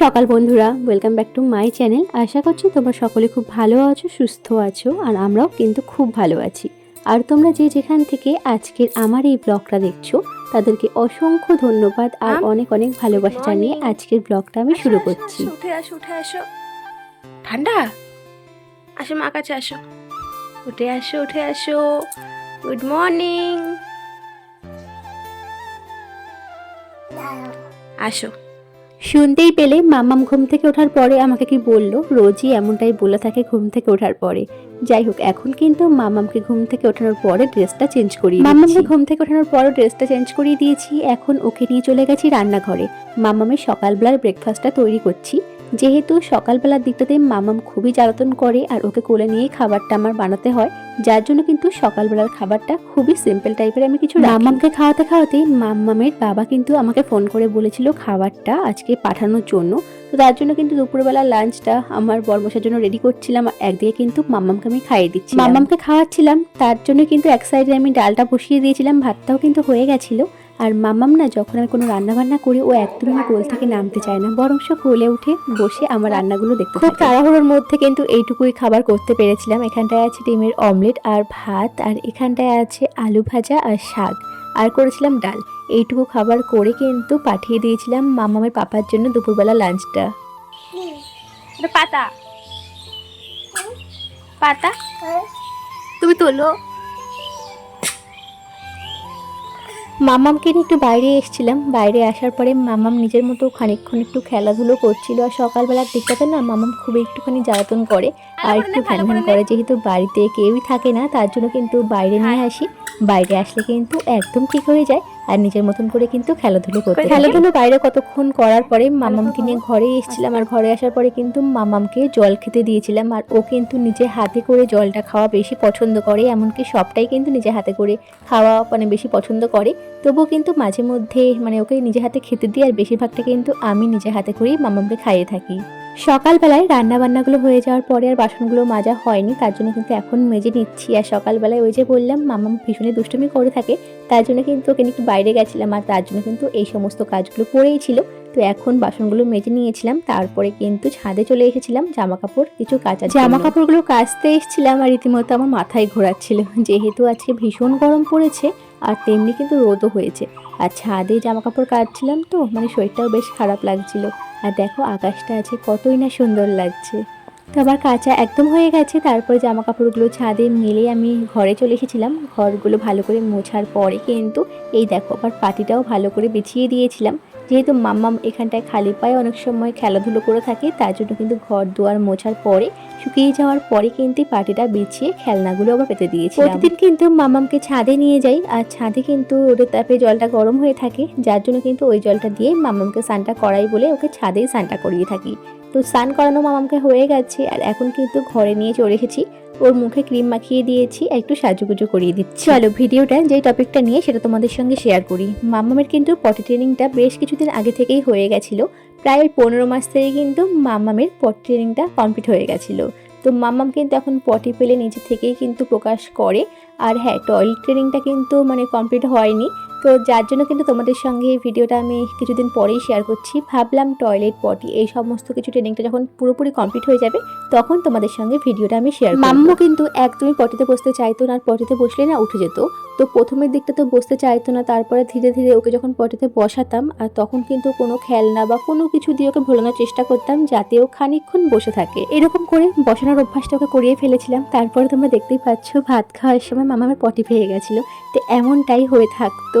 সকাল বন্ধুরা welcome back to my channel আশা করছি তোমরা সকলে খুব ভালো আছো সুস্থ আছো আর আমরাও কিন্তু খুব ভালো আছি। আর তোমরা যে যেখান থেকে আজকের আমার এই ব্লগটা দেখছ তাদেরকে অসংখ্য ধন্যবাদ আর অনেক অনেক ভালোবাসা জানিয়ে আজকের ব্লগটা আমি শুরু করছি। উঠে আসো উঠে আসো। ঠান্ডা? আসো মা কাছে আসো। উঠে আসো উঠে আসো। Good morning. আসো। শুনতেই পেলে মাম্মাম ঘুম থেকে ওঠার পরে আমাকে কি বলল? রোজই এমনটাই বলে থাকে ঘুম থেকে ওঠার পরে। যাই হোক এখন কিন্তু মামামকে ঘুম থেকে ওঠানোর পরে ড্রেসটা চেঞ্জ করি মামামকে ঘুম থেকে ওঠানোর পরে ড্রেসটা চেঞ্জ করিয়ে দিয়েছি এখন ওকে নিয়ে চলে গেছি রান্নাঘরে। মামামের সকালবেলার ব্রেকফাস্টটা তৈরি করছি। যেহেতু সকালবেলার দিকটাতে মামাম খুবই জ্বালাতন করে আর ওকে কোলে নিয়েই খাবারটা আমার বানাতে হয় যার জন্য কিন্তু সকালবেলার খাবারটা খুবই সিম্পল টাইপের আমি কিছু মাম্মামকে খাওয়াতে খাওয়াতে মাম্মামের বাবা কিন্তু আমাকে ফোন করে বলেছিল খাবারটা আজকে পাঠানোর জন্য। তো তার জন্য কিন্তু দুপুরবেলা লাঞ্চটা আমার বরমশার জন্য রেডি করছিলাম। আর একদিকে কিন্তু মাম্মামকে আমি খাইয়ে দিচ্ছি মাম্মামকে খাওয়াচ্ছিলাম তার জন্য কিন্তু এক সাইডে আমি ডালটা বসিয়ে দিয়েছিলাম। ভাতটাও কিন্তু হয়ে গেছিল। আর মামাম না যখন আমি কোনো রান্না বান্না করি ও একদমই আমার কোল থেকে নামতে চায় না। বরং সে কোলে উঠে বসে আমার রান্নাগুলো দেখতে খুব তাড়াহুড়োর মধ্যে কিন্তু এইটুকুই খাবার করতে পেরেছিলাম। এখানটায় আছে ডিমের অমলেট আর ভাত আর এখানটায় আছে আলু ভাজা আর শাক। আর করেছিলাম ডাল। এইটুকু খাবার করে কিন্তু পাঠিয়ে দিয়েছিলাম মামামের পাপার জন্য দুপুরবেলা লাঞ্চটা। পাতা। পাতা? তুমি তোলো। মামামকে নিয়ে একটু বাইরে এসেছিলাম। বাইরে আসার পরে মামাম নিজের মতো খানিকক্ষণ একটু খেলাধুলো করছিল। আর সকালবেলার দিকটাতে না মামাম খুব একটুখানি জ্বালাতন করে। আর একটু ফ্যান ফ্যান করে। যেহেতু বাড়িতে কেউই থাকে না তার জন্য কিন্তু বাইরে নিয়ে আসি। বাইরে আসলে কিন্তু একদম ঠিক হয়ে যায় আর নিজের মতন করে কিন্তু খেলাধুলো করতে খেলাধুলো বাইরে কতক্ষণ করার পরে মামামকে নিয়ে ঘরে এসেছিলাম আর ঘরে আসার পরে কিন্তু মামামকে জল খেতে দিয়েছিলাম আর ও কিন্তু নিজে হাতে করে জলটা খাওয়া বেশি পছন্দ করে এমনকি সবটাই কিন্তু নিজে হাতে করে খাওয়া মানে বেশি পছন্দ করে। তবুও কিন্তু মাঝে মধ্যে মানে ওকে নিজে হাতে খেতে দিই আর বেশিরভাগটা কিন্তু আমি নিজে হাতে করেই মামামকে খাইয়ে থাকি। সকালবেলায় রান্না বান্নাগুলো হয়ে যাওয়ার পরে আর বাসনগুলো মাজা হয়নি, তার জন্য কিন্তু এখন মেজে নিচ্ছি। আর সকালবেলায় ওই যে বললাম, মামা ভীষণই দুষ্টুমি করে থাকে, তার জন্য কিন্তু ওকে একটু বাইরে গেছিলাম, আর তার জন্য কিন্তু এই সমস্ত কাজগুলো করেই ছিল। তো এখন বাসনগুলো মেজে নিয়েছিলাম, তারপরে কিন্তু ছাদে চলে এসেছিলাম জামা কাপড় কিছু কাচা জামা কাপড়গুলো কাচতে এসেছিলাম আর রীতিমতো আমার মাথায় ঘোরাচ্ছিল, যেহেতু আজকে ভীষণ গরম পড়েছে আর তেমনি কিন্তু রোদও হয়েছে। আর ছাদে জামা কাপড় কাচছিলাম তো মানে শরীরটাও বেশ খারাপ লাগছিল। আর দেখো আকাশটা আছে, কতই না সুন্দর লাগছে। তো আমার কাঁচা একদম হয়ে গেছে, তারপরে জামা কাপড়গুলো ছাদে মেলে আমি ঘরে চলে এসেছিলাম। ঘরগুলো ভালো করে মোছার পরে কিন্তু এই দেখো আবার পাটিটাও ভালো করে বিছিয়ে দিয়েছিলাম। যেহেতু মাম্মাম এখানটায় খালি পায়ে অনেক সময় খেলাধুলো করে থাকে, তার জন্য কিন্তু ঘর দুয়ার মোছার পরে শুকিয়ে যাওয়ার পরে কিন্তু পাটিটা বিছিয়ে খেলনাগুলো আবার পেতে দিয়েছি প্রতিদিন কিন্তু মামামকে ছাদে নিয়ে যাই, আর ছাদে কিন্তু রোদের তাপে জলটা গরম হয়ে থাকে, যার জন্য কিন্তু ওই জলটা দিয়ে মামামকে স্নানটা করাই বলে ওকে ছাদেই স্নানটা করিয়ে থাকি। তো স্নান করানো মামামকে হয়ে গেছে, আর এখন কিন্তু ঘরে নিয়ে চলে এসেছি। ওর মুখে ক্রিম মাখিয়ে দিয়েছি, একটু সাজুগুজু করিয়ে দিচ্ছি। চলো, ভিডিওটা যে টপিকটা নিয়ে সেটা তোমাদের সঙ্গে শেয়ার করি। মামামের কিন্তু পটি ট্রেনিংটা বেশ কিছুদিন আগে থেকেই হয়ে গেছিল। প্রায় পনেরো মাস থেকে কিন্তু মামামের পটি ট্রেনিংটা কমপ্লিট হয়ে গেছিল। তো মামাম কিন্তু এখন পটি পেলে নিজে থেকেই কিন্তু প্রকাশ করে। আর হ্যাঁ টয়লেট ট্রেনিংটা কিন্তু মানে কমপ্লিট হয়নি। তো যার জন্য কিন্তু তোমাদের সঙ্গে এই ভিডিওটা আমি কিছুদিন পরেই শেয়ার করছি। ভাবলাম টয়লেট পটি এই সমস্ত কিছু ট্রেনিংটা যখন পুরোপুরি কমপ্লিট হয়ে যাবে, তখন তোমাদের সঙ্গে ভিডিওটা আমি শেয়ার মাম্মু কিন্তু একদমই পটিতে বসতে চাইতো না, আর পটিতে বসলে না উঠে যেত। তো প্রথমের দিকটা তো বসতে চাইতো না, তারপরে ধীরে ধীরে ওকে যখন পটিতে বসাতাম, আর তখন কিন্তু কোনো খেলনা বা কোনো কিছু দিয়ে ওকে ভোলানোর চেষ্টা করতাম, যাতে ও খানিকক্ষণ বসে থাকে। এরকম করে বসানোর অভ্যাসটা ওকে করিয়ে ফেলেছিলাম। তারপরে তোমরা দেখতেই পাচ্ছ, ভাত খাওয়ার সময় মামা আমার পটি পেয়ে গেছিল। তো এমনটাই হয়ে থাকতো।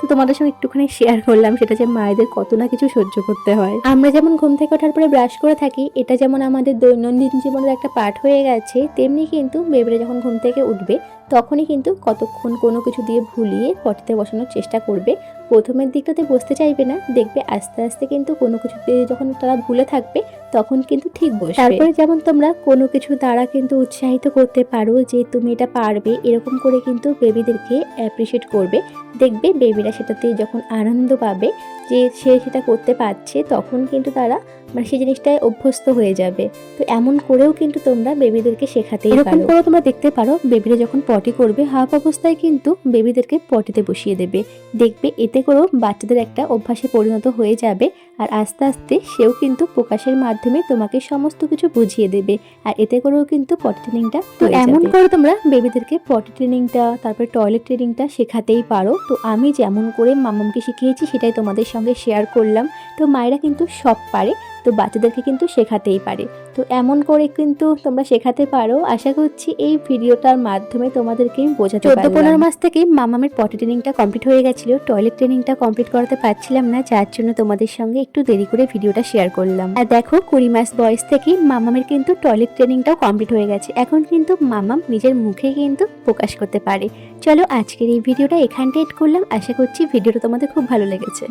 তো তোমাদের সঙ্গে একটুখানি শেয়ার করলাম, সেটা যে মায়েদের কত না কিছু সহ্য করতে হয়। আমরা যেমন ঘুম থেকে ওঠার পরে ব্রাশ করে থাকি, এটা যেমন আমাদের দৈনন্দিন জীবনের একটা পার্ট হয়ে গেছে, তেমনি কিন্তু বেবরে যখন ঘুম থেকে উঠবে, তখনই কিন্তু কতক্ষণ কোনো কিছু দিয়ে ভুলিয়ে পটিতে বসানোর চেষ্টা করবে। প্রথমের দিকটাতে বসতে চাইবে না, দেখবে আস্তে আস্তে কিন্তু কোনো কিছুতে যখন তারা ভুলে থাকবে, তখন কিন্তু ঠিক বসবে। তারপরে যেমন তোমরা কোনো কিছু দ্বারা কিন্তু উৎসাহিত করতে পারো যে তুমি এটা পারবে, এরকম করে কিন্তু বেবিদেরকে অ্যাপ্রিসিয়েট করবে। দেখবে বেবিরা সেটাতে যখন আনন্দ পাবে যে সে সেটা করতে পারছে তখন কিন্তু তারা মানে সেই জিনিসটায় অভ্যস্ত হয়ে যাবে। তো এমন করেও কিন্তু তোমরা বেবিদেরকে শেখাতেই এরকম করেও তোমরা দেখতে পারো বেবিরা যখন পটি করবে হাফ অবস্থায় কিন্তু বেবিদেরকে পটিতে বসিয়ে দেবে। দেখবে এতে করেও বাচ্চাদের একটা অভ্যাসে পরিণত হয়ে যাবে আর আস্তে আস্তে সেও কিন্তু প্রকাশের মাধ্যমে তোমাকে সমস্ত কিছু বুঝিয়ে দেবে আর এতে করেও কিন্তু পটি ট্রেনিংটা তো এমন। করে তোমরা বেবিদেরকে পটি ট্রেনিংটা তারপরে টয়লেট ট্রেনিংটা শেখাতেই পারো। তো আমি যেমন করে মামামকে শিখিয়েছি সেটাই তোমাদের সঙ্গে শেয়ার করলাম। তো মায়েরা কিন্তু সব পারে তো বাচ্চাদেরকে কিন্তু শেখাতেই পারে। তো এমন করে কিন্তু তোমরা শেখাতে পারো। আশা করছি এই ভিডিওটার মাধ্যমে তোমাদেরকে বোঝাতে চোদ্দ পনেরো মাস থেকে মামামের পটি ট্রেনিংটা কমপ্লিট হয়ে গেছিল। টয়লেট ট্রেনিংটা কমপ্লিট করাতে পারছিলাম না যার জন্য তোমাদের সঙ্গে একটু দেরি করে ভিডিওটা শেয়ার করলাম। আর দেখো কুড়ি মাস বয়স থেকেই মামামের কিন্তু টয়লেট ট্রেনিংটাও কমপ্লিট হয়ে গেছে। এখন কিন্তু মামাম নিজের মুখে কিন্তু প্রকাশ করতে পারে। চলো আজকের এই ভিডিওটা এখানটা এড করলাম। আশা করছি ভিডিওটা তোমাদের খুব ভালো লেগেছে।